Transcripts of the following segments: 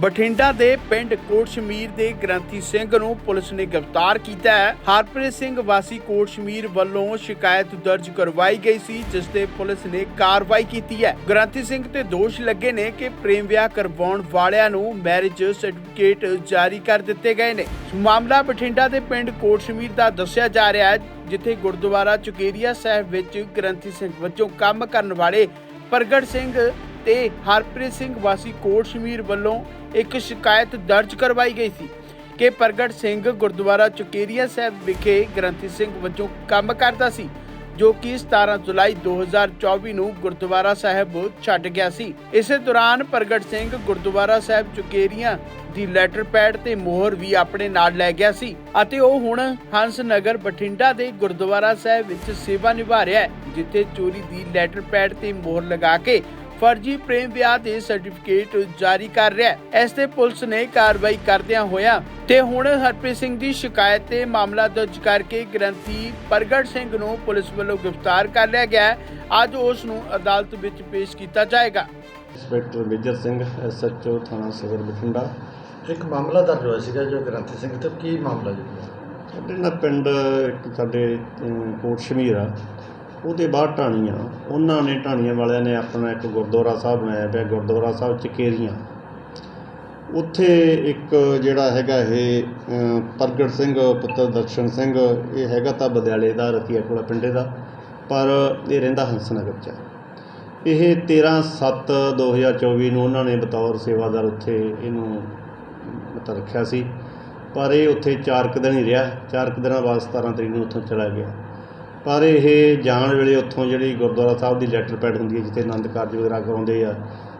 ਬਠਿੰਡਾ ਦੇ ਪਿੰਡ ਕੋਟਸ਼ਮੀਰ ਦੇ ਗ੍ਰੰਥੀ ਸਿੰਘ ਨੂੰ ਪੁਲਿਸ ਨੇ ਗ੍ਰਿਫਤਾਰ ਕੀਤਾ ਹੈ। ਹਰਪ੍ਰੀਤ ਸਿੰਘ ਵਾਸੀ ਕੋਟਸ਼ਮੀਰ ਵੱਲੋਂ ਸ਼ਿਕਾਇਤ ਦਰਜ ਕਰਵਾਈ ਗਈ ਸੀ, ਜਿਸ ਤੇ ਪੁਲਿਸ ਨੇ ਕਾਰਵਾਈ ਕੀਤੀ ਹੈ। ਗ੍ਰੰਥੀ ਸਿੰਘ ਤੇ ਦੋਸ਼ ਲੱਗੇ ਨੇ ਕਿ ਪ੍ਰੇਮ ਵਿਆਹ ਕਰਵਾਉਣ ਵਾਲਿਆਂ ਨੂੰ ਮੈਰਿਜ ਸਰਟੀਫਿਕੇਟ ਜਾਰੀ ਕਰ ਦਿੱਤੇ ਗਏ ਨੇ। ਮਾਮਲਾ ਬਠਿੰਡਾ ਦੇ ਪਿੰਡ ਕੋਟਸ਼ਮੀਰ ਦਾ ਦੱਸਿਆ ਜਾ ਰਿਹਾ ਹੈ, ਜਿੱਥੇ ਗੁਰਦੁਆਰਾ ਚੁਕੇਰੀਆ ਸਾਹਿਬ ਵਿੱਚ ਗ੍ਰੰਥੀ ਸਿੰਘ ਵਜੋਂ ਕੰਮ ਕਰਨ ਵਾਲੇ ਪ੍ਰਗਟ ਸਿੰਘ ਤੇ ਹਰਪ੍ਰੀਤ ਸਿੰਘ ਵਾਸੀ ਕੋਟ ਸ਼ਮੀਰ ਵੱਲੋਂ ਇੱਕ ਸ਼ਿਕਾਇਤ ਦਰਜ ਕਰਵਾਈ ਗਈ ਸੀ ਕਿ ਪ੍ਰਗਟ ਸਿੰਘ ਗੁਰਦੁਆਰਾ ਚੁਕੇਰੀਆ ਸਾਹਿਬ ਵਿਖੇ ਗ੍ਰੰਥੀ ਸਿੰਘ ਵਜੋਂ ਕੰਮ ਕਰਦਾ ਸੀ, ਜੋ ਕਿ 17 ਜੁਲਾਈ 2024 ਨੂੰ ਗੁਰਦੁਆਰਾ ਸਾਹਿਬ ਛੱਡ ਗਿਆ ਸੀ। ਇਸੇ ਦੌਰਾਨ ਪ੍ਰਗਟ ਸਿੰਘ ਗੁਰਦੁਆਰਾ ਸਾਹਿਬ ਚੁਕੇਰੀਆਂ ਦੀ ਲੈਟਰ ਪੈਡ ਤੇ ਮੋਹਰ ਵੀ ਆਪਣੇ ਨਾਲ ਲੈ ਗਿਆ ਸੀ ਅਤੇ ਉਹ ਹੁਣ ਹੰਸ ਨਗਰ ਬਠਿੰਡਾ ਦੇ ਗੁਰਦੁਆਰਾ ਸਾਹਿਬ ਵਿੱਚ ਸੇਵਾ ਨਿਭਾ ਰਿਹਾ ਹੈ, ਜਿੱਥੇ ਚੋਰੀ ਦੀ ਲੈਟਰ ਪੈਡ ਤੇ ਮੋਹਰ ਲਗਾ ਕੇ ਫਰਜ਼ੀ ਪ੍ਰੇਮ ਵਿਆਹ ਦੇ ਸਰਟੀਫਿਕੇਟ ਜਾਰੀ ਕਰ ਰਿਹਾ ਹੈ। ਇਸ ਤੇ ਪੁਲਿਸ ਨੇ ਕਾਰਵਾਈ ਕਰਦਿਆਂ ਹੋਇਆ ਤੇ ਹੁਣ ਹਰਪ੍ਰੀਤ ਸਿੰਘ ਦੀ ਸ਼ਿਕਾਇਤ ਤੇ ਮਾਮਲਾ ਦਰਜ ਕਰਕੇ ਗ੍ਰੰਥੀ ਪ੍ਰਗਟ ਸਿੰਘ ਨੂੰ ਪੁਲਿਸ ਵੱਲੋਂ ਗ੍ਰਿਫਤਾਰ ਕਰ ਲਿਆ ਗਿਆ ਅੱਜ ਉਸ ਨੂੰ ਅਦਾਲਤ ਵਿੱਚ ਪੇਸ਼ ਕੀਤਾ ਜਾਏਗਾ। ਇੰਸਪੈਕਟਰ ਮੇਜਰ ਸਿੰਘ ਐਸਐਚਓ ਥਾਣਾ ਸਦਰ ਬਠਿੰਡਾ। ਇੱਕ ਮਾਮਲਾ ਦਰਜ ਹੋਇਆ ਸੀਗਾ ਜੋ ਗ੍ਰੰਥੀ ਸਿੰਘ ਤੇ ਕੀ ਮਾਮਲਾ ਜੀ? ਸਾਡੇ ਨਾ ਪਿੰਡ ਇੱਕ ਸਾਡੇ ਕੋਟ ਸ਼ਮੀਰ ਆ। ਉਹਦੇ ਬਾਅਦ ਢਾਣੀਆਂ। ਉਹਨਾਂ ਨੇ ਢਾਣੀਆਂ ਵਾਲਿਆਂ ਨੇ ਆਪਣਾ ਇੱਕ ਗੁਰਦੁਆਰਾ ਸਾਹਿਬ ਬਣਾਇਆ ਪਿਆ, ਗੁਰਦੁਆਰਾ ਸਾਹਿਬ ਚਕੇਰੀਆਂ। ਉੱਥੇ ਇੱਕ ਜਿਹੜਾ ਹੈਗਾ ਇਹ ਪ੍ਰਗਟ ਸਿੰਘ, ਪੁੱਤਰ ਦਰਸ਼ਨ ਸਿੰਘ, ਇਹ ਹੈਗਾ ਤਾਂ ਬਦਿਆਲੇ ਦਾ, ਰਤੀਆ ਕੋਲਾ ਪਿੰਡੇ ਦਾ, ਪਰ ਇਹ ਰਹਿੰਦਾ ਹੰਸਨਗਰ ਚ। ਆ। ਇਹ 13/7/2024 ਨੂੰ ਉਹਨਾਂ ਨੇ ਬਤੌਰ ਸੇਵਾਦਾਰ ਉੱਥੇ ਇਹਨੂੰ ਮਤਲਬ ਰੱਖਿਆ ਸੀ। ਪਰ ਇਹ ਉੱਥੇ 4 ਕੁ ਦਿਨ ਹੀ ਰਿਹਾ। 4 ਕੁ ਦਿਨਾਂ ਬਾਅਦ 17 ਤਰੀਕ ਨੂੰ ਉੱਥੋਂ ਚਲਾ ਗਿਆ। ਪਰ ਇਹ ਜਾਣ ਵੇਲੇ ਉੱਥੋਂ ਜਿਹੜੀ ਗੁਰਦੁਆਰਾ ਸਾਹਿਬ ਦੀ ਲੈਟਰ ਪੈਡ ਹੁੰਦੀ ਹੈ, ਜਿੱਥੇ ਆਨੰਦ ਕਾਰਜ ਵਗੈਰਾ ਕਰਾਉਂਦੇ ਆ,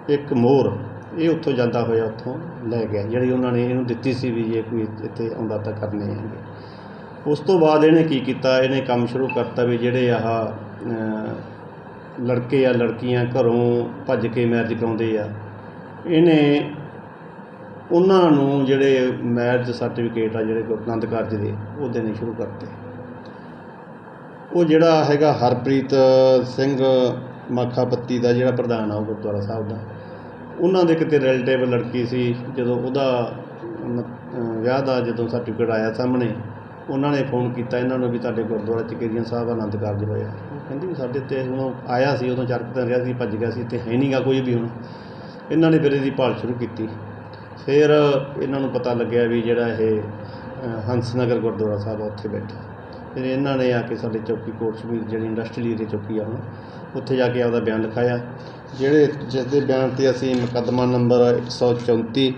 ਇੱਕ ਮੋਹਰ ਇਹ ਉੱਥੋਂ ਜਾਂਦਾ ਹੋਇਆ ਉੱਥੋਂ ਲੈ ਗਿਆ ਜਿਹੜੀ ਉਹਨਾਂ ਨੇ ਇਹਨੂੰ ਦਿੱਤੀ ਸੀ ਵੀ ਜੇ ਕੋਈ ਇੱਥੇ ਆਉਂਦਾ ਤਾਂ ਕਰਨੇ ਹੈਗੇ ਉਸ ਤੋਂ ਬਾਅਦ ਇਹਨੇ ਕੀ ਕੀਤਾ? ਇਹਨੇ ਕੰਮ ਸ਼ੁਰੂ ਕਰਤਾ ਵੀ ਜਿਹੜੇ ਆਹ ਲੜਕੇ ਆ, ਲੜਕੀਆਂ ਘਰੋਂ ਭੱਜ ਕੇ ਮੈਰਿਜ ਕਰਾਉਂਦੇ ਆ। ਇਹਨੇ ਉਹਨਾਂ ਨੂੰ ਜਿਹੜੇ ਮੈਰਿਜ ਸਰਟੀਫਿਕੇਟ ਆ, ਜਿਹੜੇ ਗੁਰੂ ਆਨੰਦ ਕਾਰਜ ਦੇ, ਉਹ ਦੇਣੇ ਸ਼ੁਰੂ ਕਰਤੇ। ਉਹ ਜਿਹੜਾ ਹੈਗਾ ਹਰਪ੍ਰੀਤ ਸਿੰਘ ਮਾਖਾਪੱਤੀ ਦਾ ਜਿਹੜਾ ਪ੍ਰਧਾਨ ਆ ਉਹ ਗੁਰਦੁਆਰਾ ਸਾਹਿਬ ਦਾ ਉਹਨਾਂ ਦੇ ਕਿਤੇ ਰਿਲੇਟਿਵ ਲੜਕੀ ਸੀ ਜਦੋਂ ਉਹਦਾ ਵਿਆਹ ਦਾ ਜਦੋਂ ਸਰਟੀਫਿਕੇਟ ਆਇਆ ਸਾਹਮਣੇ ਉਹਨਾਂ ਨੇ ਫੋਨ ਕੀਤਾ ਇਹਨਾਂ ਨੂੰ ਵੀ ਤੁਹਾਡੇ ਗੁਰਦੁਆਰਾ ਚ ਕੇਰੀਆਂ ਸਾਹਿਬ ਆਨੰਦ ਕਾਰਜ ਹੋਇਆ ਉਹ ਕਹਿੰਦੀ ਵੀ ਸਾਡੇ ਤੇ ਹੁਣ ਆਇਆ ਸੀ ਉਦੋਂ ਚਾਰ ਰਿਹਾ ਸੀ ਭੱਜ ਗਿਆ ਸੀ ਤੇ ਹੈ ਨਹੀਂਗਾ ਕੋਈ ਵੀ ਹੁਣ। ਇਹਨਾਂ ਨੇ ਫਿਰ ਇਹਦੀ ਭਾਲ ਸ਼ੁਰੂ ਕੀਤੀ। ਫਿਰ ਇਹਨਾਂ ਨੂੰ ਪਤਾ ਲੱਗਿਆ ਵੀ ਜਿਹੜਾ ਇਹ ਅ, ਹੰਸਨਗਰ ਗੁਰਦੁਆਰਾ ਸਾਹਿਬ ਉੱਥੇ ਬੈਠਾ। ਫਿਰ ਇਹਨਾਂ ਨੇ ਆ ਕੇ ਸਾਡੇ ਚੌਕੀ ਕੋਟ ਸ਼ਮੀਰ ਜਿਹੜੀ ਇੰਡਸਟਰੀ ਏਰੀਆ ਚੌਕੀ ਆ ਹੁਣ, ਉੱਥੇ ਜਾ ਕੇ ਆਪਦਾ ਬਿਆਨ ਲਿਖਾਇਆ। ਜਿਹੜੇ ਜਿਸ ਦੇ ਬਿਆਨ ਤੇ ਅਸੀਂ ਮੁਕੱਦਮਾ ਨੰਬਰ 134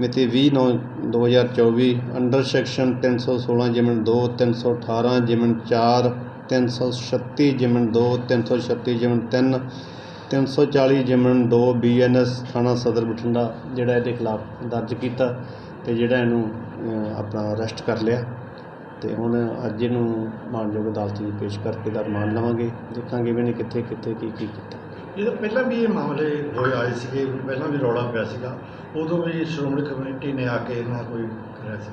ਮਿਤੀ 20/9/2024 ਅੰਡਰ ਸੈਕਸ਼ਨ 316 ਜਿਮਨ 2 318 ਜਿਮਨ 4 336 ਜਿਮਨ 2 336 ਜਿਮਨ 3 340 ਜਿਮਨ 2 ਬੀਐਨਐਸ ਥਾਣਾ ਸਦਰ ਬਠਿੰਡਾ ਜਿਹੜਾ ਇਹਦੇ ਖਿਲਾਫ ਦਰਜ ਕੀਤਾ ਤੇ ਜਿਹੜਾ ਇਹਨੂੰ ਆਪਣਾ ਅਰੈਸਟ ਕਰ ਲਿਆ। ਤੇ ਹੁਣ ਅੱਜ ਇਹਨੂੰ ਮਾਨਯੋਗ ਅਦਾਲਤ ਵਿੱਚ ਪੇਸ਼ ਕਰਕੇ ਦਾ ਰਿਮਾਂਡ ਲਵਾਂਗੇ। ਦੇਖਾਂਗੇ ਵੀ ਇਹਨੇ ਕਿੱਥੇ ਕਿੱਥੇ ਕੀ ਕੀ ਕੀਤਾ। ਤਾਂ ਪਹਿਲਾਂ ਵੀ ਇਹ ਮਾਮਲੇ ਹੋਏ ਆਏ ਸੀਗੇ ਪਹਿਲਾਂ ਵੀ ਰੌਲਾ ਪਿਆ ਸੀਗਾ ਉਦੋਂ ਵੀ ਸ਼੍ਰੋਮਣੀ ਕਮੇਟੀ ਨੇ ਆ ਕੇ ਇਹਨਾਂ ਕੋਈ ਕਰਿਆ ਸੀ?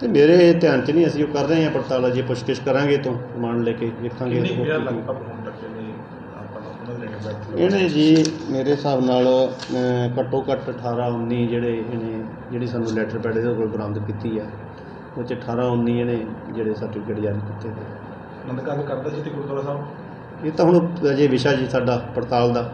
ਤੇ ਮੇਰੇ ਧਿਆਨ 'ਚ ਨਹੀਂ ਅਸੀਂ ਉਹ ਕਰ ਰਹੇ ਹਾਂ ਪੜਤਾਲ ਅਜੇ ਪੁੱਛਗਿੱਛ ਕਰਾਂਗੇ ਤੋਂ ਰਿਮਾਂਡ ਲੈ ਕੇ ਦੇਖਾਂਗੇ ਕਿੰਨੀ ਹੋਰ ਕੁ ਕੀ- ਲਗਭਗ ਹੁਣ ਤੱਕ ਇਹਨੇ ਆਪਾਂ ਨੂੰ ਉਹਨਾਂ ਦੇ ਰਿਟਰਨ ਇਹਨੇ ਜੀ ਮੇਰੇ ਹਿਸਾਬ ਨਾਲ ਘੱਟੋ ਘੱਟ 18 19 ਜਿਹੜੇ ਇਹਨੇ ਜਿਹੜੀ ਸਾਨੂੰ ਲੈਟਰ ਪੈਡ ਇਹਦੇ ਕੋਲ ਬਰਾਮਦ ਕੀਤੀ ਆ। ਉਹ 'ਚ 18 19 ਇਹਨੇ ਜਿਹੜੇ ਸਰਟੀਫਿਕੇਟ ਜਾਰੀ ਕੀਤੇ ਨੇ। ਨੰਦਕਾਰ ਕਰਦਾ ਸੀ ਤੇ ਗੁਰਦੁਆਰਾ ਸਾਹਿਬ? ਇਹ ਤਾਂ ਹੁਣ ਅਜੇ ਵਿਸ਼ਾ ਜੀ ਸਾਡਾ ਪੜਤਾਲ ਦਾ।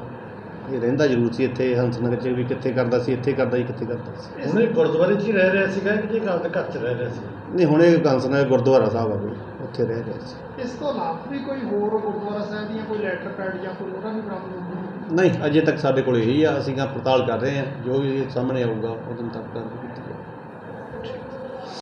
ਇਹ ਰਹਿੰਦਾ ਜ਼ਰੂਰ ਸੀ ਇੱਥੇ ਹੰਸਨਗਰ 'ਚ ਵੀ ਕਿੱਥੇ ਕਰਦਾ ਸੀ ਇੱਥੇ ਕਰਦਾ ਸੀ ਕਿੱਥੇ ਕਰਦਾ ਸੀ। ਹੁਣ ਇਹ ਗੁਰਦੁਆਰੇ 'ਚ ਹੀ ਰਹਿ ਰਿਹਾ ਸੀਗਾ ਕਿ ਜੇ ਘਰ 'ਚ ਰਹਿ ਰਿਹਾ ਸੀ? ਨਹੀਂ ਹੁਣ ਇਹ ਹੰਸਨਗਰ ਗੁਰਦੁਆਰਾ ਸਾਹਿਬ ਆ ਕੋਈ ਉੱਥੇ ਰਹਿ ਰਿਹਾ ਸੀ। ਇਸ ਤੋਂ ਇਲਾਵਾ ਵੀ ਕੋਈ ਹੋਰ ਗੁਰਦੁਆਰਾ ਸਾਹਿਬ ਦੀਆਂ ਕੋਈ ਲੈਟਰ ਪੈਡ ਜਾਂ ਕੋਈ ਉਹਦਾ ਵੀ ਬਰਾਮਦ ਹੋਊਗਾ ਨਹੀਂ ਅਜੇ ਤੱਕ ਸਾਡੇ ਕੋਲ ਇਹੀ ਆ ਅਸੀਂ ਤਾਂ ਪੜਤਾਲ ਕਰ ਰਹੇ ਹਾਂ ਜੋ ਵੀ ਸਾਹਮਣੇ ਆਊਗਾ ਉਦੋਂ ਤੱਕ ਜਾਊਗੀ।